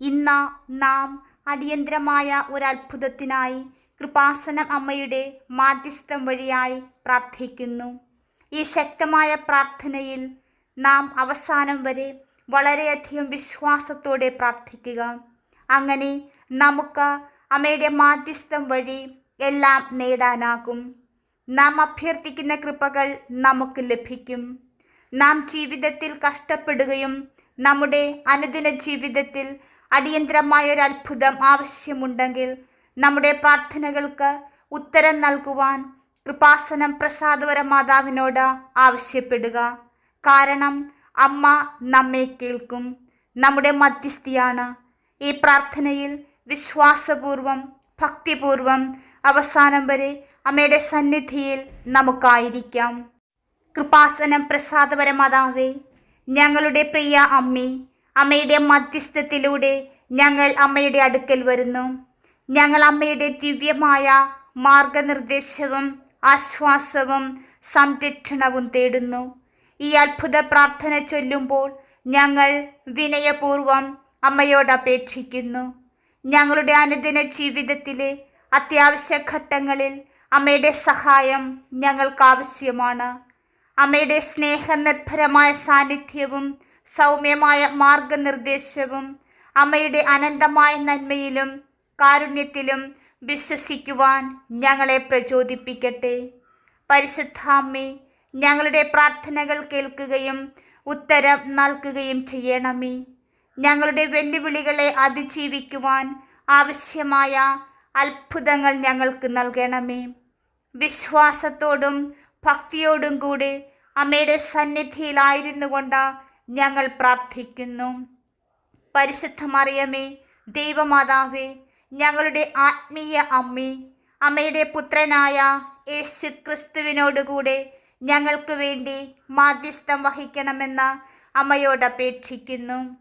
ഇന്ന് നാം അടിയന്തരമായ ഒരു അത്ഭുതത്തിനായി കൃപാസനം അമ്മയുടെ മാധ്യസ്ഥം വഴിയായി പ്രാർത്ഥിക്കുന്നു. ഈ ശക്തമായ പ്രാർത്ഥനയിൽ നാം അവസാനം വരെ വളരെയധികം വിശ്വാസത്തോടെ പ്രാർത്ഥിക്കുക. അങ്ങനെ നമുക്ക് അമ്മയുടെ മാധ്യസ്ഥം വഴി എല്ലാം നേടാനാകും. നാം അഭ്യർത്ഥിക്കുന്ന കൃപകൾ നമുക്ക് ലഭിക്കും. നാം ജീവിതത്തിൽ കഷ്ടപ്പെടുകയും നമ്മുടെ അനുദിന ജീവിതത്തിൽ അടിയന്തരമായ ഒരു അത്ഭുതം ആവശ്യമുണ്ടെങ്കിൽ നമ്മുടെ പ്രാർത്ഥനകൾക്ക് ഉത്തരം നൽകുവാൻ കൃപാസനം പ്രസാദവര മാതാവിനോട് ആവശ്യപ്പെടുക. കാരണം അമ്മ നമ്മെ കേൾക്കും. നമ്മുടെ മധ്യസ്ഥിയാണ്. ഈ പ്രാർത്ഥനയിൽ വിശ്വാസപൂർവം ഭക്തിപൂർവം അവസാനം വരെ അമ്മയുടെ സന്നിധിയിൽ നമുക്കായിരിക്കാം. കൃപാസനം പ്രസാദപരമാതാവേ ഞങ്ങളുടെ പ്രിയ അമ്മേ അമ്മയുടെ മധ്യസ്ഥത്തിലൂടെ ഞങ്ങൾ അമ്മയുടെ അടുക്കൽ വരുന്നു. ഞങ്ങൾ അമ്മയുടെ ദിവ്യമായ മാർഗനിർദ്ദേശവും ആശ്വാസവും സംരക്ഷണവും തേടുന്നു. ഈ അത്ഭുത പ്രാർത്ഥന ചൊല്ലുമ്പോൾ ഞങ്ങൾ വിനയപൂർവം അമ്മയോട് അപേക്ഷിക്കുന്നു. ഞങ്ങളുടെ അനുദിന ജീവിതത്തിലെ അത്യാവശ്യ ഘട്ടങ്ങളിൽ അമ്മയുടെ സഹായം ഞങ്ങൾക്ക് ആവശ്യമാണ്. അമ്മയുടെ സ്നേഹനിർഭരമായ സാന്നിധ്യവും സൗമ്യമായ മാർഗനിർദ്ദേശവും അമ്മയുടെ അനന്തമായ നന്മയിലും കാരുണ്യത്തിലും വിശ്വസിക്കുവാൻ ഞങ്ങളെ പ്രചോദിപ്പിക്കട്ടെ. പരിശുദ്ധാമ്മേ ഞങ്ങളുടെ പ്രാർത്ഥനകൾ കേൾക്കുകയും ഉത്തരം നൽകുകയും ചെയ്യണമേ. ഞങ്ങളുടെ വെല്ലുവിളികളെ അതിജീവിക്കുവാൻ ആവശ്യമായ അത്ഭുതങ്ങൾ ഞങ്ങൾക്ക് നൽകണമേ. വിശ്വാസത്തോടും ഭക്തിയോടും കൂടി അമ്മയുടെ സന്നിധിയിലായിരുന്നു കൊണ്ട് ഞങ്ങൾ പ്രാർത്ഥിക്കുന്നു. പരിശുദ്ധ മറിയമേ ദൈവമാതാവേ ഞങ്ങളുടെ ആത്മീയ അമ്മേ അമ്മയുടെ പുത്രനായ യേശു ക്രിസ്തുവിനോടുകൂടെ ഞങ്ങൾക്ക് വേണ്ടി മാധ്യസ്ഥം വഹിക്കണമെന്ന് അമ്മയോട് അപേക്ഷിക്കുന്നു.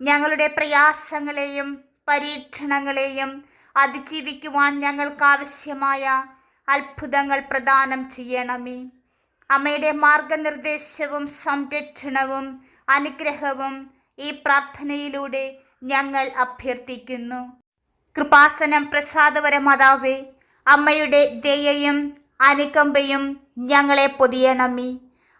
ഞങ്ങളുടെ പ്രയാസങ്ങളെയും പരീക്ഷണങ്ങളെയും അതിജീവിക്കുവാൻ ഞങ്ങൾക്കാവശ്യമായ അത്ഭുതങ്ങൾ പ്രദാനം ചെയ്യണമേ. അമ്മയുടെ മാർഗനിർദ്ദേശവും സംരക്ഷണവും അനുഗ്രഹവും ഈ പ്രാർത്ഥനയിലൂടെ ഞങ്ങൾ അഭ്യർത്ഥിക്കുന്നു. കൃപാസനം പ്രസാദവര മാതാവേ അമ്മയുടെ ദയയും അനുകമ്പയും ഞങ്ങളെ പൊതിയണമേ.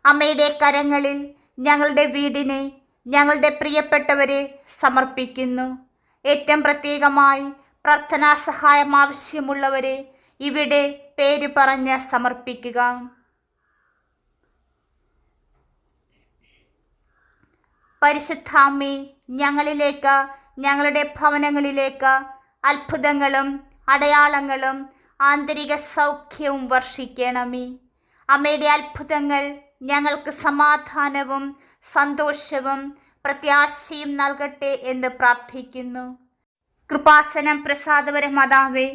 അമ്മയുടെ കരങ്ങളിൽ ഞങ്ങളുടെ വീടിനെ ഞങ്ങളുടെ പ്രിയപ്പെട്ടവരെ സമർപ്പിക്കുന്നു. ഏറ്റവും പ്രത്യേകമായി പ്രാർത്ഥനാ സഹായം ആവശ്യമുള്ളവരെ ഇവിടെ പേര് പറഞ്ഞ് സമർപ്പിക്കുക. പരിശുദ്ധാമ്മേ ഞങ്ങളിലേക്ക് ഞങ്ങളുടെ ഭവനങ്ങളിലേക്ക് അത്ഭുതങ്ങളും അടയാളങ്ങളും ആന്തരിക സൗഖ്യവും വർഷിക്കണമേ. അമ്മയുടെ അത്ഭുതങ്ങൾ ഞങ്ങൾക്ക് സമാധാനവും സന്തോഷവും പ്രത്യാശയും നൽകട്ടെ എന്ന് പ്രാർത്ഥിക്കുന്നു. കൃപാസനം പ്രസാദപര മാതാവേ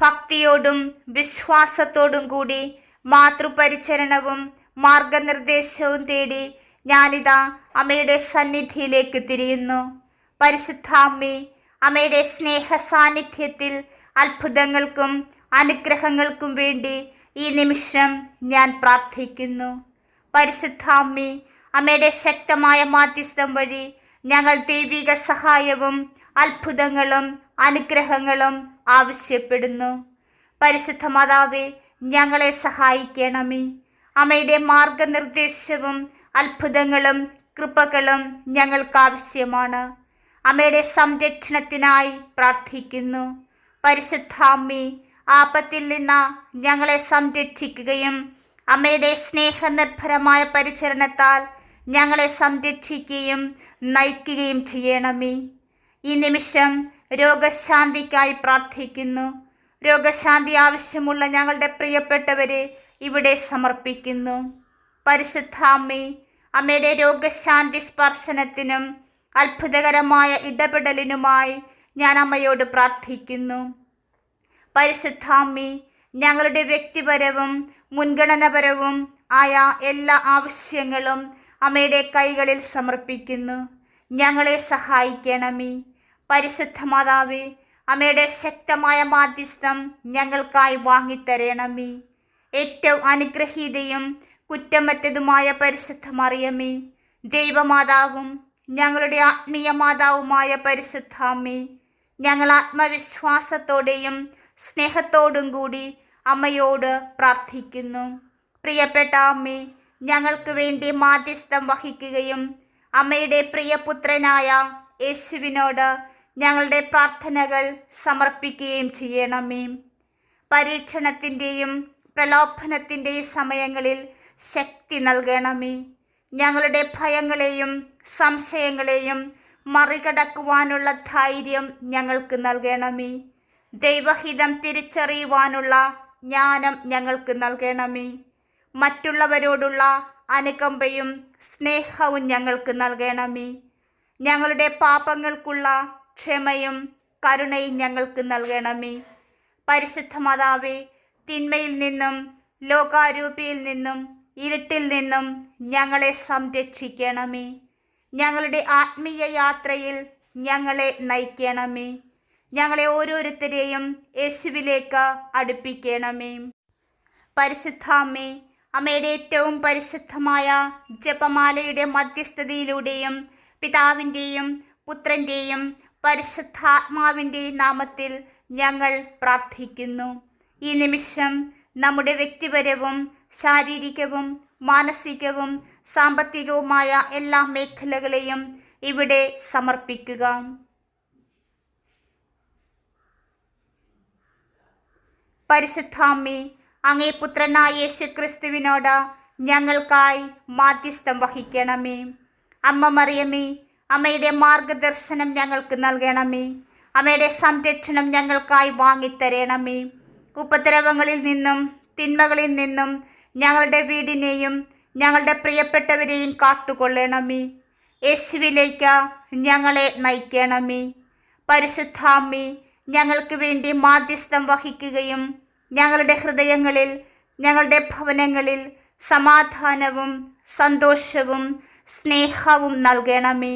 ഭക്തിയോടും വിശ്വാസത്തോടും കൂടി മാതൃപരിചരണവും മാർഗനിർദ്ദേശവും തേടി ഞാനിതാ അമ്മയുടെ സന്നിധിയിലേക്ക് തിരിയുന്നു. പരിശുദ്ധ അമ്മേ അമ്മയുടെ സ്നേഹ സാന്നിധ്യത്തിൽ അത്ഭുതങ്ങൾക്കും അനുഗ്രഹങ്ങൾക്കും വേണ്ടി ഈ നിമിഷം ഞാൻ പ്രാർത്ഥിക്കുന്നു. പരിശുദ്ധ അമ്മേ അമ്മയുടെ ശക്തമായ മാധ്യസ്ഥം വഴി ഞങ്ങൾ ദൈവിക സഹായവും അത്ഭുതങ്ങളും അനുഗ്രഹങ്ങളും ആവശ്യപ്പെടുന്നു. പരിശുദ്ധ മാതാവേ ഞങ്ങളെ സഹായിക്കണമേ. അമ്മയുടെ മാർഗനിർദ്ദേശവും അത്ഭുതങ്ങളും കൃപകളും ഞങ്ങൾക്ക് ആവശ്യമാണ് അമ്മയുടെ സംരക്ഷണത്തിനായി പ്രാർത്ഥിക്കുന്നു. പരിശുദ്ധാമ്മി ആപത്തിൽ നിന്ന് ഞങ്ങളെ സംരക്ഷിക്കുകയും അമ്മയുടെ സ്നേഹനിർഭരമായ പരിചരണത്താൽ ഞങ്ങളെ സംരക്ഷിക്കുകയും നയിക്കുകയും ചെയ്യണമേ. ഈ നിമിഷം രോഗശാന്തിക്കായി പ്രാർത്ഥിക്കുന്നു. രോഗശാന്തി ആവശ്യമുള്ള ഞങ്ങളുടെ പ്രിയപ്പെട്ടവരെ ഇവിടെ സമർപ്പിക്കുന്നു. പരിശുദ്ധാമ്മേ അമ്മയുടെ രോഗശാന്തി സ്പർശനത്തിനും അത്ഭുതകരമായ ഇടപെടലിനുമായി ഞാൻ അമ്മയോട് പ്രാർത്ഥിക്കുന്നു. പരിശുദ്ധാമ്മി ഞങ്ങളുടെ വ്യക്തിപരവും മുൻഗണനപരവും ആയ എല്ലാ ആവശ്യങ്ങളും അമ്മയുടെ കൈകളിൽ സമർപ്പിക്കുന്നു. ഞങ്ങളെ സഹായിക്കണമേ. പരിശുദ്ധ മാതാവേ അമ്മയുടെ ശക്തമായ മാധ്യസ്ഥം ഞങ്ങൾക്കായി വാങ്ങിത്തരണമേ. ഏറ്റവും അനുഗ്രഹീതയും കുറ്റമറ്റതുമായ പരിശുദ്ധ മറിയമ്മേ ദൈവമാതാവും ഞങ്ങളുടെ ആത്മീയ മാതാവുമായ പരിശുദ്ധാമ്മേ ഞങ്ങൾ ആത്മവിശ്വാസത്തോടെയും സ്നേഹത്തോടും കൂടി അമ്മയോട് പ്രാർത്ഥിക്കുന്നു. പ്രിയപ്പെട്ട അമ്മേ ഞങ്ങൾക്ക് വേണ്ടി മാധ്യസ്ഥം വഹിക്കുകയും അമ്മയുടെ പ്രിയപുത്രനായ യേശുവിനോട് ഞങ്ങളുടെ പ്രാർത്ഥനകൾ സമർപ്പിക്കുകയും ചെയ്യണമേ. പരീക്ഷണത്തിന്റെയും പ്രലോഭനത്തിന്റെയും സമയങ്ങളിൽ ശക്തി നൽകണമേ. ഞങ്ങളുടെ ഭയങ്ങളെയും സംശയങ്ങളെയും മറികടക്കുവാനുള്ള ധൈര്യം ഞങ്ങൾക്ക് നൽകണമേ. ദൈവഹിതം തിരിച്ചറിയുവാനുള്ള ജ്ഞാനം ഞങ്ങൾക്ക് നൽകണമേ. മറ്റുള്ളവരോടുള്ള അനുകമ്പയും സ്നേഹവും ഞങ്ങൾക്ക് നൽകണമേ. ഞങ്ങളുടെ പാപങ്ങൾക്കുള്ള ക്ഷമയും കരുണയും ഞങ്ങൾക്ക് നൽകണമേ. പരിശുദ്ധ മാതാവേ തിന്മയിൽ നിന്നും ലോകാരൂപിയിൽ നിന്നും ഇരുട്ടിൽ നിന്നും ഞങ്ങളെ സംരക്ഷിക്കണമേ. ഞങ്ങളുടെ ആത്മീയ യാത്രയിൽ ഞങ്ങളെ നയിക്കണമേ. ഞങ്ങളെ ഓരോരുത്തരെയും യേശുവിലേക്ക് അടുപ്പിക്കണമേ. പരിശുദ്ധാമ്മേ അമ്മയുടെ ഏറ്റവും പരിശുദ്ധമായ ജപമാലയുടെ മധ്യസ്ഥതയിലൂടെയും പിതാവിന്റെയും പുത്രന്റെയും പരിശുദ്ധാത്മാവിന്റെയും നാമത്തിൽ ഞങ്ങൾ പ്രാർത്ഥിക്കുന്നു. ഈ നിമിഷം നമ്മുടെ വ്യക്തിപരവും ശാരീരികവും മാനസികവും സാമ്പത്തികവുമായ എല്ലാ മേഖലകളെയും ഇവിടെ സമർപ്പിക്കുക. പരിശുദ്ധാമി അങ്ങേ പുത്രനായ യേശു ക്രിസ്തുവിനോട് ഞങ്ങൾക്കായി മാധ്യസ്ഥം വഹിക്കണമേ. അമ്മ മറിയമേ അമ്മയുടെ മാർഗദർശനം ഞങ്ങൾക്ക് നൽകണമേ. അമ്മയുടെ സംരക്ഷണം ഞങ്ങൾക്കായി വാങ്ങിത്തരണമേ. ഉപദ്രവങ്ങളിൽ നിന്നും തിന്മകളിൽ നിന്നും ഞങ്ങളുടെ വീടിനെയും ഞങ്ങളുടെ പ്രിയപ്പെട്ടവരെയും കാത്തുകൊള്ളണമേ. യേശുവിലേക്ക് ഞങ്ങളെ നയിക്കണമേ. പരിശുദ്ധാമ്മി ഞങ്ങൾക്ക് വേണ്ടി മാധ്യസ്ഥം വഹിക്കുകയും ഞങ്ങളുടെ ഹൃദയങ്ങളിൽ ഞങ്ങളുടെ ഭവനങ്ങളിൽ സമാധാനവും സന്തോഷവും സ്നേഹവും നൽകണമേ.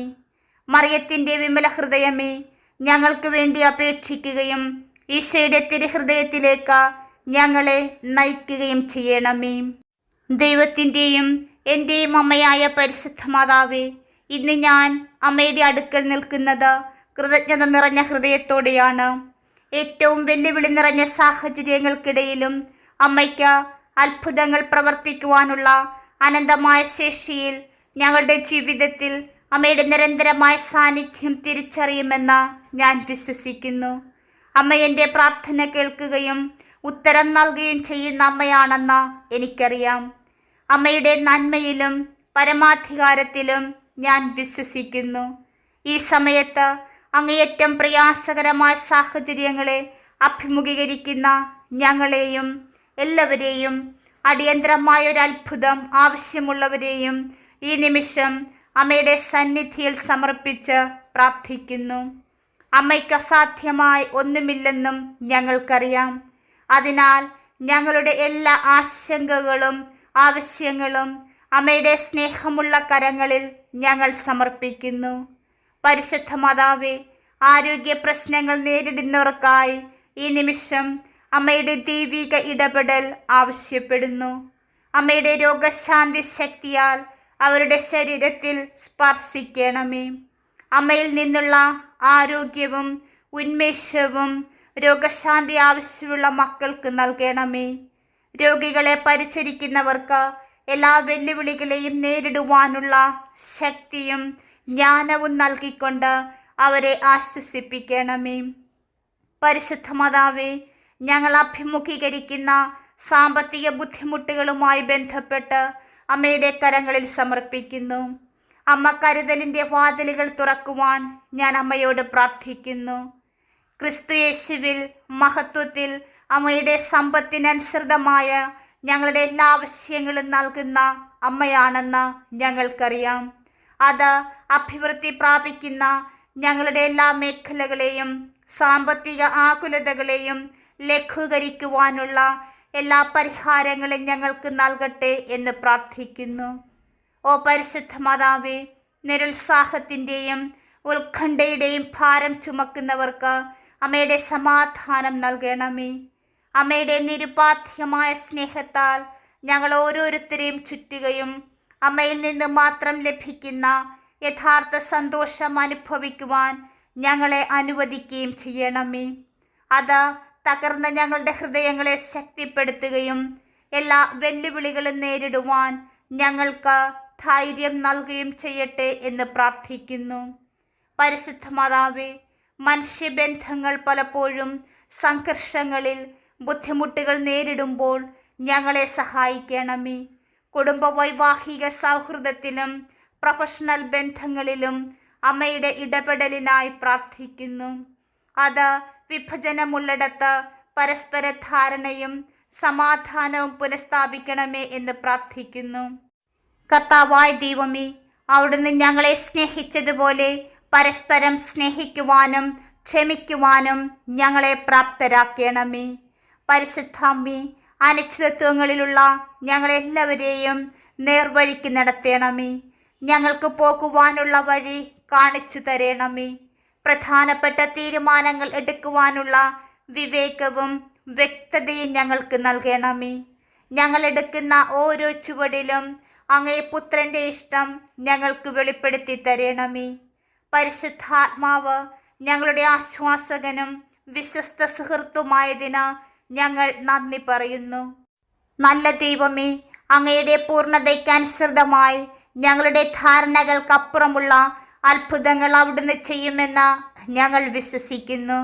മറിയത്തിന്റെ വിമല ഹൃദയമേ ഞങ്ങൾക്ക് വേണ്ടി അപേക്ഷിക്കുകയും ഈശോയുടെ തിരുഹൃദയത്തിലേക്ക് ഞങ്ങളെ നയിക്കുകയും ചെയ്യണമേ. ദൈവത്തിന്റെയും എന്റെയും അമ്മയായ പരിശുദ്ധ മാതാവേ ഇന്ന് ഞാൻ അമ്മയുടെ അടുക്കൽ നിൽക്കുന്നത് കൃതജ്ഞത നിറഞ്ഞ ഹൃദയത്തോടെയാണ്. ഏറ്റവും വെല്ലുവിളി നിറഞ്ഞ സാഹചര്യങ്ങൾക്കിടയിലും അമ്മയ്ക്ക് അത്ഭുതങ്ങൾ പ്രവർത്തിക്കുവാനുള്ള അനന്തമായ ശേഷിയിൽ ഞങ്ങളുടെ ജീവിതത്തിൽ അമ്മയുടെ നിരന്തരമായ സാന്നിധ്യം തിരിച്ചറിയുമെന്ന് ഞാൻ വിശ്വസിക്കുന്നു. അമ്മ എന്റെ പ്രാർത്ഥന കേൾക്കുകയും ഉത്തരം നൽകുകയും ചെയ്യുന്ന അമ്മയാണെന്ന് എനിക്കറിയാം. അമ്മയുടെ നന്മയിലും പരമാധികാരത്തിലും ഞാൻ വിശ്വസിക്കുന്നു. ഈ സമയത്ത് അങ്ങേയറ്റം പ്രയാസകരമായ സാഹചര്യങ്ങളെ അഭിമുഖീകരിക്കുന്ന ഞങ്ങളെയും എല്ലാവരെയും അടിയന്തരമായ ഒരു അത്ഭുതം ആവശ്യമുള്ളവരെയും ഈ നിമിഷം അമ്മയുടെ സന്നിധിയിൽ സമർപ്പിച്ച് പ്രാർത്ഥിക്കുന്നു. അമ്മയ്ക്ക് അസാധ്യമായി ഒന്നുമില്ലെന്നും ഞങ്ങൾക്കറിയാം. അതിനാൽ ഞങ്ങളുടെ എല്ലാ ആശങ്കകളും ആവശ്യങ്ങളും അമ്മയുടെ സ്നേഹമുള്ള കരങ്ങളിൽ ഞങ്ങൾ സമർപ്പിക്കുന്നു. പരിശുദ്ധ മാതാവെ ആരോഗ്യ പ്രശ്നങ്ങൾ നേരിടുന്നവർക്കായി ഈ നിമിഷം അമ്മയുടെ ദൈവിക ഇടപെടൽ ആവശ്യപ്പെടുന്നു. അമ്മയുടെ രോഗശാന്തി ശക്തിയാൽ അവരുടെ ശരീരത്തിൽ സ്പർശിക്കണമേ. അമ്മയിൽ നിന്നുള്ള ആരോഗ്യവും ഉന്മേഷവും രോഗശാന്തി ആവശ്യമുള്ള മക്കൾക്ക് നൽകണമേ. രോഗികളെ പരിചരിക്കുന്നവർക്ക് എല്ലാ വെല്ലുവിളികളെയും നേരിടുവാനുള്ള ശക്തിയും ജ്ഞാനവും നൽകിക്കൊണ്ട് അവരെ ആശ്വസിപ്പിക്കണമേ. പരിശുദ്ധ മാതാവേ ഞങ്ങൾ അഭിമുഖീകരിക്കുന്ന സാമ്പത്തിക ബുദ്ധിമുട്ടുകളുമായി ബന്ധപ്പെട്ട് അമ്മയുടെ കരങ്ങളിൽ സമർപ്പിക്കുന്നു. അമ്മ കരുതലിന്റെ വാതിലുകൾ തുറക്കുവാൻ ഞാൻ അമ്മയോട് പ്രാർത്ഥിക്കുന്നു. ക്രിസ്തു യേശുവിൽ മഹത്വത്തിൽ അമ്മയുടെ സമ്പത്തിനനുസൃതമായ ഞങ്ങളുടെ എല്ലാ ആവശ്യങ്ങളും നൽകുന്ന അമ്മയാണെന്ന് ഞങ്ങൾക്കറിയാം. അത് അഭിവൃദ്ധി പ്രാപിക്കുന്ന ഞങ്ങളുടെ എല്ലാ മേഖലകളെയും സാമ്പത്തിക ആകുലതകളെയും ലഘൂകരിക്കുവാനുള്ള എല്ലാ പരിഹാരങ്ങളും ഞങ്ങൾക്ക് നൽകട്ടെ എന്ന് പ്രാർത്ഥിക്കുന്നു. ഓ പരിശുദ്ധ മാതാവേ നിരുത്സാഹത്തിന്റെയും ഉത്കണ്ഠയുടെയും ഭാരം ചുമക്കുന്നവർക്ക് അമ്മയുടെ സമാധാനം നൽകണമേ. അമ്മയുടെ നിരുപാധ്യമായ സ്നേഹത്താൽ ഞങ്ങൾ ഓരോരുത്തരെയും ചുറ്റുകയും അമ്മയിൽ നിന്ന് മാത്രം ലഭിക്കുന്ന യഥാർത്ഥ സന്തോഷം അനുഭവിക്കുവാൻ ഞങ്ങളെ അനുവദിക്കുകയും ചെയ്യണമേ. അത് തകർന്ന ഞങ്ങളുടെ ഹൃദയങ്ങളെ ശക്തിപ്പെടുത്തുകയും എല്ലാ വെല്ലുവിളികളും നേരിടുവാൻ ഞങ്ങൾക്ക് ധൈര്യം നൽകുകയും ചെയ്യട്ടെ എന്ന് പ്രാർത്ഥിക്കുന്നു. പരിശുദ്ധ മാതാവേ മനുഷ്യബന്ധങ്ങൾ പലപ്പോഴും സംഘർഷങ്ങളിൽ ബുദ്ധിമുട്ടുകൾ നേരിടുമ്പോൾ ഞങ്ങളെ സഹായിക്കണമേ. കുടുംബ വൈവാഹിക സൗഹൃദത്തിലും പ്രൊഫഷണൽ ബന്ധങ്ങളിലും അമ്മയുടെ ഇടപെടലിനായി പ്രാർത്ഥിക്കുന്നു. അത് വിഭജനമുള്ളിടത്ത് പരസ്പര ധാരണയും സമാധാനവും പുനഃസ്ഥാപിക്കണമേ എന്ന് പ്രാർത്ഥിക്കുന്നു. കർത്താവായ ദൈവമേ അവിടുന്ന് ഞങ്ങളെ സ്നേഹിച്ചതുപോലെ പരസ്പരം സ്നേഹിക്കുവാനും ക്ഷമിക്കുവാനും ഞങ്ങളെ പ്രാപ്തരാക്കണമേ. പരിശുദ്ധാമ്മി അനിശ്ചിതത്വങ്ങളിലുള്ള ഞങ്ങളെല്ലാവരെയും നേർവഴിക്ക് നടത്തണമേ. ഞങ്ങൾക്ക് പോകുവാനുള്ള വഴി കാണിച്ചു തരണമേ. പ്രധാനപ്പെട്ട തീരുമാനങ്ങൾ എടുക്കുവാനുള്ള വിവേകവും വ്യക്തതയും ഞങ്ങൾക്ക് നൽകണമേ. ഞങ്ങൾ എടുക്കുന്ന ഓരോ ചുവടിലും അങ്ങേ പുത്രന്റെ ഇഷ്ടം ഞങ്ങൾക്ക് വെളിപ്പെടുത്തി തരണമേ. പരിശുദ്ധാത്മാവ് ഞങ്ങളുടെ ആശ്വാസകനും വിശ്വസ്ത സുഹൃത്തുമായതിന് ഞങ്ങൾ നന്ദി പറയുന്നു. നല്ല ദൈവമേ അങ്ങയുടെ പൂർണതയ്ക്കനുസൃതമായി ഞങ്ങളുടെ ധാരണകൾക്കപ്പുറമുള്ള അത്ഭുതങ്ങൾ അവിടുന്ന് ചെയ്യുമെന്ന് ഞങ്ങൾ വിശ്വസിക്കുന്നു.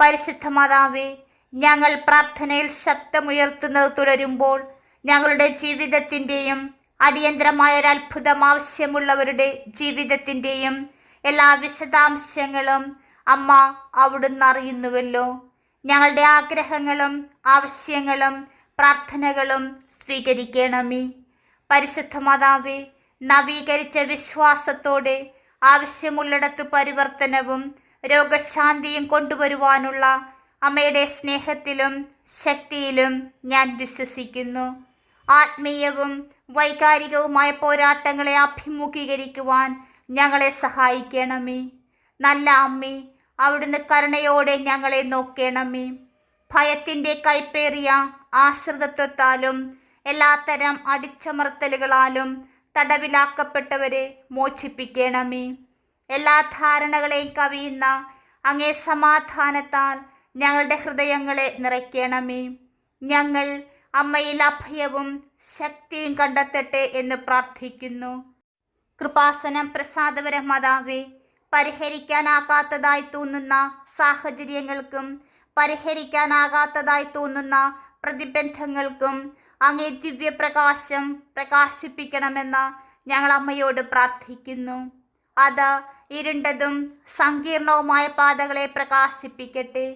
പരിശുദ്ധ മാതാവേ ഞങ്ങൾ പ്രാർത്ഥനയിൽ ശബ്ദമുയർത്തുന്നത് തുടരുമ്പോൾ ഞങ്ങളുടെ ജീവിതത്തിന്റെയും അടിയന്തരമായ ഒരു അത്ഭുതം ആവശ്യമുള്ളവരുടെ ജീവിതത്തിന്റെയും എല്ലാ വിശദാംശങ്ങളും അമ്മ അവിടുന്ന് അറിയുന്നുവല്ലോ. ഞങ്ങളുടെ ആഗ്രഹങ്ങളും ആവശ്യങ്ങളും പ്രാർത്ഥനകളും സ്വീകരിക്കണമേ. പരിശുദ്ധ മാതാവേ നവീകരിച്ച വിശ്വാസത്തോടെ ആവശ്യമുള്ളിടത്ത് പരിവർത്തനവും രോഗശാന്തിയും കൊണ്ടുവരുവാനുള്ള അമ്മയുടെ സ്നേഹത്തിലും ശക്തിയിലും ഞാൻ വിശ്വസിക്കുന്നു. ആത്മീയവും വൈകാരികവുമായ പോരാട്ടങ്ങളെ അഭിമുഖീകരിക്കുവാൻ ഞങ്ങളെ സഹായിക്കണമേ. നല്ല അമ്മേ അവിടുന്ന് കരുണയോടെ ഞങ്ങളെ നോക്കണമേ. ഭയത്തിന്റെ കൈപ്പേറിയ ആശ്രിതത്വത്താലും എല്ലാത്തരം അടിച്ചമർത്തലുകളാലും തടവിലാക്കപ്പെട്ടവരെ മോചിപ്പിക്കണമേ. എല്ലാ ധാരണകളെയും കവിയുന്ന അങ്ങേ സമാധാനത്താൽ ഞങ്ങളുടെ ഹൃദയങ്ങളെ നിറയ്ക്കണമേ. ഞങ്ങൾ അമ്മയിൽ അഭയവും ശക്തിയും കണ്ടെത്തട്ടെ എന്ന് പ്രാർത്ഥിക്കുന്നു. കൃപാസനം പ്രസാദപര മാതാവേ പരിഹരിക്കാനാകാത്തതായി തോന്നുന്ന സാഹചര്യങ്ങൾക്കും പരിഹരിക്കാനാകാത്തതായി തോന്നുന്ന പ്രതിബന്ധങ്ങൾക്കും അങ്ങേ ദിവ്യപ്രകാശം പ്രകാശിപ്പിക്കണമെന്ന് ഞങ്ങളമ്മയോട് പ്രാർത്ഥിക്കുന്നു. അത് ഇരുണ്ടതും സങ്കീർണവുമായ പാതകളെ പ്രകാശിപ്പിക്കട്ടെ.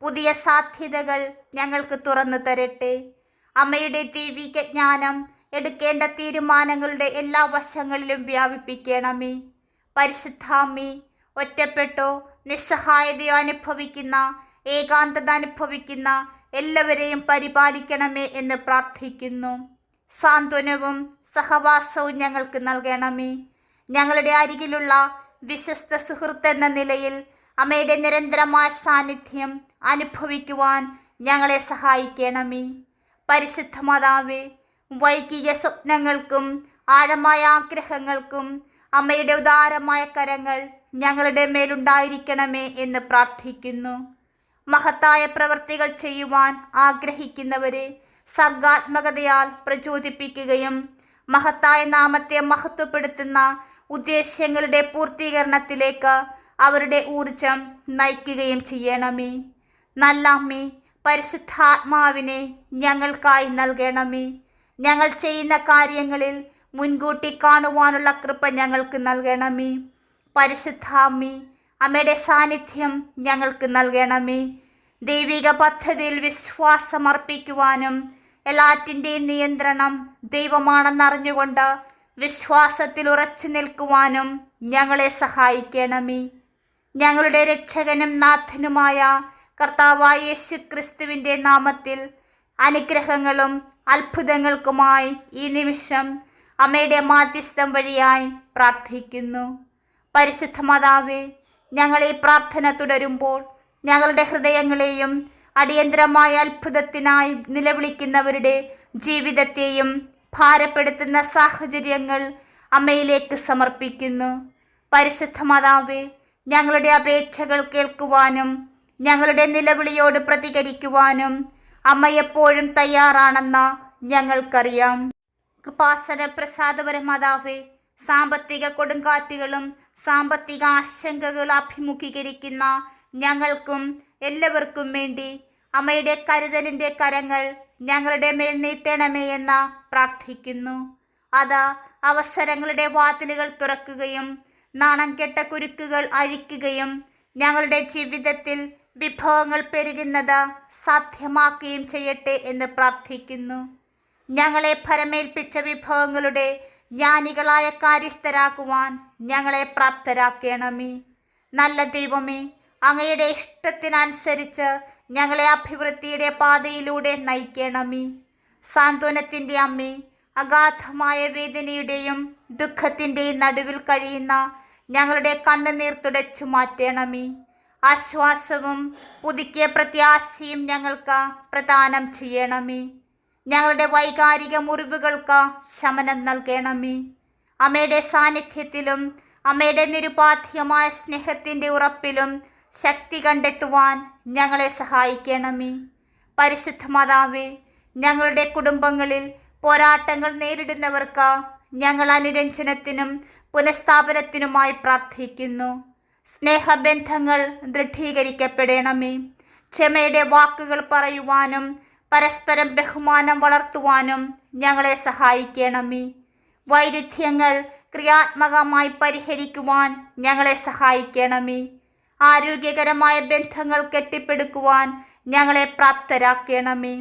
പുതിയ സാധ്യതകൾ ഞങ്ങൾക്ക് തുറന്നു തരട്ടെ. അമ്മയുടെ ദൈവിക ജ്ഞാനം എടുക്കേണ്ട തീരുമാനങ്ങളുടെ എല്ലാ വശങ്ങളിലും വ്യാപിപ്പിക്കണമേ. പരിശുദ്ധാമ്മി ഒറ്റപ്പെട്ടോ നിസ്സഹായതയോ അനുഭവിക്കുന്ന ഏകാന്തത അനുഭവിക്കുന്ന എല്ലാവരെയും പരിപാലിക്കണമേ എന്ന് പ്രാർത്ഥിക്കുന്നു. സാന്ത്വനവും സഹവാസവും ഞങ്ങൾക്ക് നൽകണമേ. ഞങ്ങളുടെ അരികിലുള്ള വിശ്വസ്ത സുഹൃത്ത് എന്ന നിലയിൽ അമ്മയുടെ നിരന്തരമായ സാന്നിധ്യം അനുഭവിക്കുവാൻ ഞങ്ങളെ സഹായിക്കണമേ. പരിശുദ്ധ മാതാവേ വൈകിക സ്വപ്നങ്ങൾക്കും ആഴമായ ആഗ്രഹങ്ങൾക്കും അമ്മയുടെ ഉദാരമായ കരങ്ങൾ ഞങ്ങളുടെ മേലുണ്ടായിരിക്കണമേ എന്ന് പ്രാർത്ഥിക്കുന്നു. മഹത്തായ പ്രവൃത്തികൾ ചെയ്യുവാൻ ആഗ്രഹിക്കുന്നവരെ സർഗാത്മകതയാൽ പ്രചോദിപ്പിക്കുകയും മഹത്തായ നാമത്തെ മഹത്വപ്പെടുത്തുന്ന ഉദ്ദേശ്യങ്ങളുടെ പൂർത്തീകരണത്തിലേക്ക് അവരുടെ ഊർജം നയിക്കുകയും ചെയ്യണമേ. നല്ല അമ്മേ പരിശുദ്ധാത്മാവിനെ ഞങ്ങൾക്കായി നൽകണമേ. ഞങ്ങൾ ചെയ്യുന്ന കാര്യങ്ങളിൽ മുൻകൂട്ടി കാണുവാനുള്ള കൃപ ഞങ്ങൾക്ക് നൽകണമേ. പരിശുദ്ധാമ്മി അമ്മയുടെ സാന്നിധ്യം ഞങ്ങൾക്ക് നൽകണമേ. ദൈവിക പദ്ധതിയിൽ വിശ്വാസമർപ്പിക്കുവാനും എല്ലാറ്റിന്റെയും നിയന്ത്രണം ദൈവമാണെന്നറിഞ്ഞുകൊണ്ട് വിശ്വാസത്തിൽ ഉറച്ചു നിൽക്കുവാനും ഞങ്ങളെ സഹായിക്കണമേ. ഞങ്ങളുടെ രക്ഷകനും നാഥനുമായ കർത്താവായ യേശു ക്രിസ്തുവിന്റെ നാമത്തിൽ അനുഗ്രഹങ്ങളും അത്ഭുതങ്ങൾക്കുമായി ഈ നിമിഷം അമ്മയുടെ മാധ്യസ്ഥം വഴിയായി പ്രാർത്ഥിക്കുന്നു. പരിശുദ്ധ മാതാവേ ഞങ്ങൾ ഈ പ്രാർത്ഥന തുടരുമ്പോൾ ഞങ്ങളുടെ ഹൃദയങ്ങളെയും അടിയന്തരമായ അത്ഭുതത്തിനായി നിലവിളിക്കുന്നവരുടെ ജീവിതത്തെയും ഭാരപ്പെടുത്തുന്ന സാഹചര്യങ്ങൾ അമ്മയിലേക്ക് സമർപ്പിക്കുന്നു. പരിശുദ്ധ മാതാവേ ഞങ്ങളുടെ അപേക്ഷകൾ കേൾക്കുവാനും ഞങ്ങളുടെ നിലവിളിയോട് പ്രതികരിക്കുവാനും അമ്മ എപ്പോഴും തയ്യാറാണെന്ന് ഞങ്ങൾക്കറിയാം. കൃപാസന പ്രസാദപര മാതാവേ സാമ്പത്തിക കൊടുങ്കാറ്റുകളും സാമ്പത്തിക ആശങ്കകൾ അഭിമുഖീകരിക്കുന്ന ഞങ്ങൾക്കും എല്ലാവർക്കും വേണ്ടി അമ്മയുടെ കരുതലിന്റെ കരങ്ങൾ ഞങ്ങളുടെ മേൽ നീട്ടണമേ എന്ന് പ്രാർത്ഥിക്കുന്നു. അത് അവസരങ്ങളുടെ വാതിലുകൾ തുറക്കുകയും നാണം കെട്ട കുരുക്കുകൾ അഴിക്കുകയും ഞങ്ങളുടെ ജീവിതത്തിൽ വിഭവങ്ങൾ പെരുകുന്നത് സാധ്യമാക്കുകയും ചെയ്യട്ടെ എന്ന് പ്രാർത്ഥിക്കുന്നു. ഞങ്ങളെ ഫലമേൽപ്പിച്ച വിഭവങ്ങളുടെ ജ്ഞാനികളായ കാര്യസ്ഥരാക്കുവാൻ ഞങ്ങളെ പ്രാപ്തരാക്കണമേ. നല്ല ദൈവമേ അങ്ങയുടെ ഇഷ്ടത്തിനനുസരിച്ച് ഞങ്ങളെ അഭിവൃദ്ധിയുടെ പാതയിലൂടെ നയിക്കണമേ. സാന്ത്വനത്തിന്റെ അമ്മേ അഗാധമായ വേദനയുടെയും ദുഃഖത്തിന്റെയും നടുവിൽ കഴിയുന്ന ഞങ്ങളുടെ കണ്ണുനീർ തുടച്ചു മാറ്റണമേ. ആശ്വാസവും പുതുക്കിയ പ്രത്യാശയും ഞങ്ങൾക്ക് പ്രദാനം ചെയ്യണമേ. ഞങ്ങളുടെ വൈകാരിക മുറിവുകൾക്ക് ശമനം നൽകണമേ. അമ്മയുടെ സാന്നിധ്യത്തിലും അമ്മയുടെ നിരുപാധ്യമായ സ്നേഹത്തിന്റെ ഉറപ്പിലും ശക്തി കണ്ടെത്തുവാൻ ഞങ്ങളെ സഹായിക്കണമേ. പരിശുദ്ധ മാതാവേ ഞങ്ങളുടെ കുടുംബങ്ങളിൽ പോരാട്ടങ്ങൾ നേരിടുന്നവർക്ക് ഞങ്ങൾ അനുരഞ്ജനത്തിനും പുനഃസ്ഥാപനത്തിനുമായി പ്രാർത്ഥിക്കുന്നു. സ്നേഹബന്ധങ്ങൾ ദൃഢീകരിക്കപ്പെടണമേ. ക്ഷമയുടെ വാക്കുകൾ പറയുവാനും പരസ്പരം ബഹുമാനം വളർത്തുവാനും ഞങ്ങളെ സഹായിക്കണമേ. വൈരുദ്ധ്യങ്ങൾ ക്രിയാത്മകമായി പരിഹരിക്കുവാൻ ഞങ്ങളെ സഹായിക്കണമേ. ആരോഗ്യകരമായ ബന്ധങ്ങൾ കെട്ടിപ്പടുക്കുവാൻ ഞങ്ങളെ പ്രാപ്തരാക്കണമേ.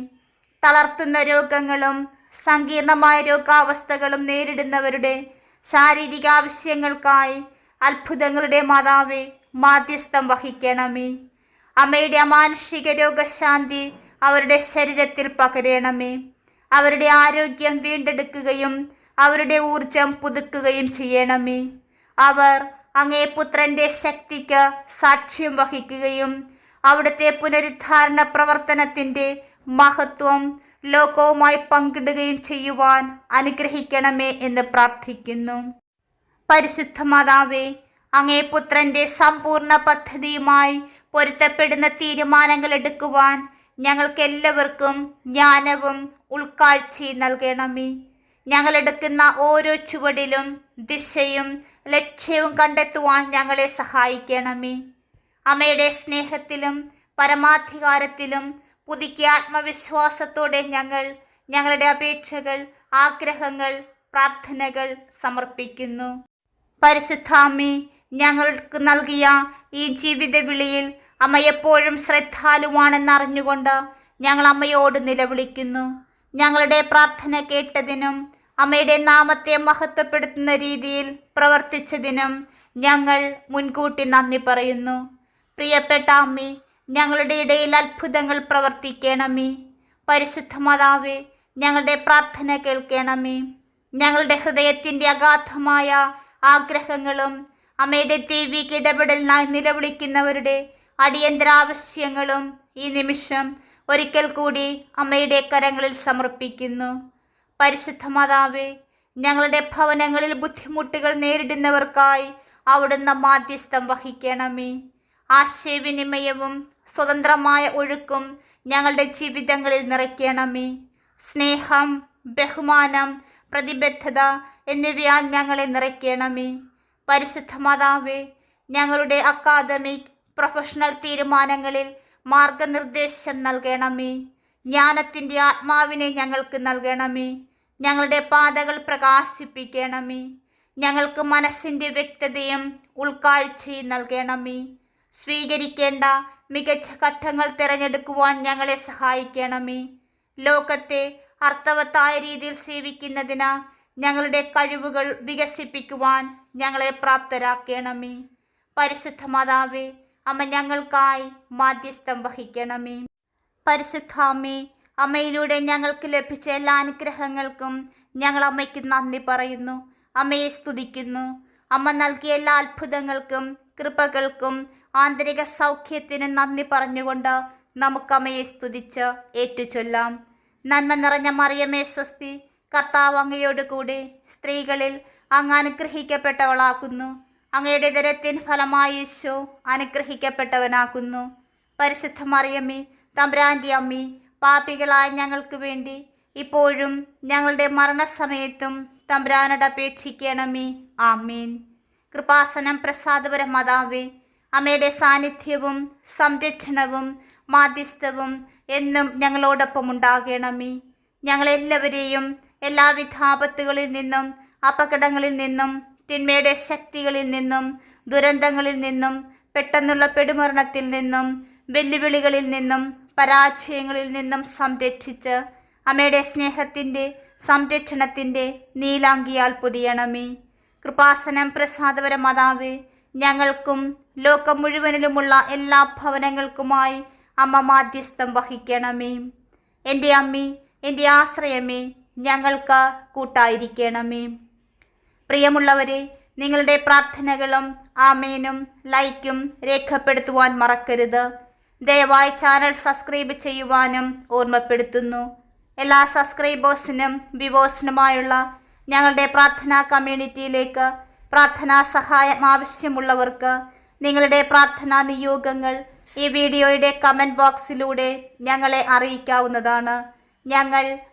തളർത്തുന്ന രോഗങ്ങളും സങ്കീർണമായ രോഗാവസ്ഥകളും നേരിടുന്നവരുടെ ശാരീരിക ആവശ്യങ്ങൾക്കായി അത്ഭുതങ്ങളുടെ മാതാവേ മാധ്യസ്ഥം വഹിക്കണമേ. അമ്മയുടെ അമാനുഷിക രോഗശാന്തി അവരുടെ ശരീരത്തിൽ പകരണമേ. അവരുടെ ആരോഗ്യം വീണ്ടെടുക്കുകയും അവരുടെ ഊർജം പുതുക്കുകയും ചെയ്യണമേ. അവർ അങ്ങേ പുത്രന്റെ ശക്തിക്ക് സാക്ഷ്യം വഹിക്കുകയും അവിടുത്തെ പുനരുദ്ധാരണ പ്രവർത്തനത്തിന്റെ മഹത്വം ലോകവുമായി പങ്കിടുകയും ചെയ്യുവാൻ അനുഗ്രഹിക്കണമേ എന്ന് പ്രാർത്ഥിക്കുന്നു. പരിശുദ്ധ മാതാവേ അങ്ങേ പുത്രന്റെ സമ്പൂർണ പദ്ധതിയുമായി പൊരുത്തപ്പെടുന്ന തീരുമാനങ്ങൾ എടുക്കുവാൻ ഞങ്ങൾക്കെല്ലാവർക്കും ജ്ഞാനവും ഉൾക്കാഴ്ചയും നൽകണമേ. ഞങ്ങൾ എടുക്കുന്ന ഓരോ ചുവടിലും ദിശയും ലക്ഷ്യവും കണ്ടെത്തുവാൻ ഞങ്ങളെ സഹായിക്കണമേ. അമ്മയുടെ സ്നേഹത്തിലും പരമാധികാരത്തിലും പുതുക്കിയ ആത്മവിശ്വാസത്തോടെ ഞങ്ങൾ ഞങ്ങളുടെ അപേക്ഷകൾ ആഗ്രഹങ്ങൾ പ്രാർത്ഥനകൾ സമർപ്പിക്കുന്നു. പരിശുദ്ധാമ്മി ഞങ്ങൾക്ക് നൽകിയ ഈ ജീവിത വിളിയിൽ അമ്മ എപ്പോഴും ശ്രദ്ധാലുവാണെന്നറിഞ്ഞുകൊണ്ട് ഞങ്ങൾ അമ്മയോട് നിലവിളിക്കുന്നു. ഞങ്ങളുടെ പ്രാർത്ഥന കേട്ടതിനും അമ്മയുടെ നാമത്തെ മഹത്വപ്പെടുത്തുന്ന രീതിയിൽ പ്രവർത്തിച്ചതിനും ഞങ്ങൾ മുൻകൂട്ടി നന്ദി പറയുന്നു. പ്രിയപ്പെട്ട അമ്മേ ഞങ്ങളുടെ ഇടയിൽ അത്ഭുതങ്ങൾ പ്രവർത്തിക്കണമേ. പരിശുദ്ധ മാതാവേ ഞങ്ങളുടെ പ്രാർത്ഥന കേൾക്കണമേ. ഞങ്ങളുടെ ഹൃദയത്തിന്റെ അഗാധമായ ആഗ്രഹങ്ങളും അമ്മയുടെ ദൈവിക ഇടപെടലിനായി നിലവിളിക്കുന്നവരുടെ അടിയന്തര ആവശ്യങ്ങളും ഈ നിമിഷം ഒരിക്കൽ കൂടി അമ്മയുടെ കരങ്ങളിൽ സമർപ്പിക്കുന്നു. പരിശുദ്ധ മാതാവേ ഞങ്ങളുടെ ഭവനങ്ങളിൽ ബുദ്ധിമുട്ടുകൾ നേരിടുന്നവർക്കായി അവിടുന്ന് മാധ്യസ്ഥം വഹിക്കണമേ. ആശയവിനിമയവും സ്വതന്ത്രമായ ഒഴുക്കും ഞങ്ങളുടെ ജീവിതങ്ങളിൽ നിറയ്ക്കണമേ. സ്നേഹം ബഹുമാനം പ്രതിബദ്ധത എന്നിവയാൽ ഞങ്ങളെ നിറയ്ക്കണമേ. പരിശുദ്ധ മാതാവേ ഞങ്ങളുടെ അക്കാദമിക് പ്രൊഫഷണൽ തീരുമാനങ്ങളിൽ മാർഗനിർദ്ദേശം നൽകണമേ. ജ്ഞാനത്തിന്റെ ആത്മാവിനെ ഞങ്ങൾക്ക് നൽകണമേ. ഞങ്ങളുടെ പാതകൾ പ്രകാശിപ്പിക്കണമേ. ഞങ്ങൾക്ക് മനസ്സിന്റെ വ്യക്തതയും ഉൾക്കാഴ്ചയും നൽകണമേ. സ്വീകരിക്കേണ്ട മികച്ച ഘട്ടങ്ങൾ തിരഞ്ഞെടുക്കുവാൻ ഞങ്ങളെ സഹായിക്കണമേ. ലോകത്തെ അർത്ഥവത്തായ രീതിയിൽ സേവിക്കുന്നതിന് ഞങ്ങളുടെ കഴിവുകൾ വികസിപ്പിക്കുവാൻ ഞങ്ങളെ പ്രാപ്തരാക്കണമേ. പരിശുദ്ധ മാതാവേ അമ്മ ഞങ്ങൾക്കായി മാധ്യസ്ഥം വഹിക്കണമേ. പരിശുദ്ധാമ്മേ അമ്മയിലൂടെ ഞങ്ങൾക്ക് ലഭിച്ച എല്ലാ അനുഗ്രഹങ്ങൾക്കും ഞങ്ങൾ അമ്മയ്ക്ക് നന്ദി പറയുന്നു. അമ്മയെ സ്തുതിക്കുന്നു. അമ്മ നൽകിയ എല്ലാ അത്ഭുതങ്ങൾക്കും കൃപകൾക്കും ആന്തരിക സൗഖ്യത്തിന് നന്ദി പറഞ്ഞുകൊണ്ട് നമുക്ക് അമ്മയെ സ്തുതിച്ച് ഏറ്റുചൊല്ലാം. നന്മ നിറഞ്ഞ മറിയമേ സ്വസ്തി കർത്താവ് അങ്ങയോട് കൂടെ സ്ത്രീകളിൽ അങ്ങ് അനുഗ്രഹിക്കപ്പെട്ടവളാക്കുന്നു. അങ്ങയുടെ ദരത്തിൻ ഫലമായി യേശോ അനുഗ്രഹിക്കപ്പെട്ടവനാക്കുന്നു. പരിശുദ്ധ മറിയമ്മേ തമ്പ്രാന്റെ അമ്മി പാപികളായ ഞങ്ങൾക്ക് വേണ്ടി ഇപ്പോഴും ഞങ്ങളുടെ മരണസമയത്തും തമ്പ്രാനോട് അപേക്ഷിക്കണമേ. ആമീൻ. കൃപാസനം പ്രസാദപര മാതാവേ അമ്മയുടെ സാന്നിധ്യവും സംരക്ഷണവും മാധ്യസ്ഥവും എന്നും ഞങ്ങളോടൊപ്പം ഉണ്ടാകണമേ. ഞങ്ങളെല്ലാവരെയും എല്ലാവിധ ആപത്തുകളിൽ നിന്നും അപകടങ്ങളിൽ നിന്നും തിന്മയുടെ ശക്തികളിൽ നിന്നും ദുരന്തങ്ങളിൽ നിന്നും പെട്ടെന്നുള്ള പെടുമരണത്തിൽ നിന്നും വെല്ലുവിളികളിൽ നിന്നും പരാജയങ്ങളിൽ നിന്നും സംരക്ഷിച്ച് അമ്മയുടെ സ്നേഹത്തിന്റെ സംരക്ഷണത്തിന്റെ നീലാങ്കിയാൽ പുതിയണമേ. കൃപാസനം പ്രസാദപര മാതാവ് ഞങ്ങൾക്കും ലോകം മുഴുവനിലുമുള്ള എല്ലാ ഭവനങ്ങൾക്കുമായി അമ്മ മാധ്യസ്ഥം വഹിക്കണമേ. എന്റെ അമ്മി എന്റെ ആശ്രയമേ ഞങ്ങൾക്ക് കൂട്ടായിരിക്കണമേ. പ്രിയമുള്ളവരെ നിങ്ങളുടെ പ്രാർത്ഥനകളും ആമേനും ലൈക്കും രേഖപ്പെടുത്തുവാൻ മറക്കരുത്. ദയവായി ചാനൽ സബ്സ്ക്രൈബ് ചെയ്യുവാനും ഓർമ്മപ്പെടുത്തുന്നു. എല്ലാ സബ്സ്ക്രൈബേഴ്സിനും വിവോസിനുമായുള്ള ഞങ്ങളുടെ പ്രാർത്ഥനാ കമ്മ്യൂണിറ്റിയിലേക്ക് പ്രാർത്ഥനാ സഹായം ആവശ്യമുള്ളവർക്ക് നിങ്ങളുടെ പ്രാർത്ഥനാ നിയോഗങ്ങൾ ഈ വീഡിയോയുടെ കമന്റ് ബോക്സിലൂടെ ഞങ്ങളെ അറിയിക്കാവുന്നതാണ്. ഞങ്ങൾ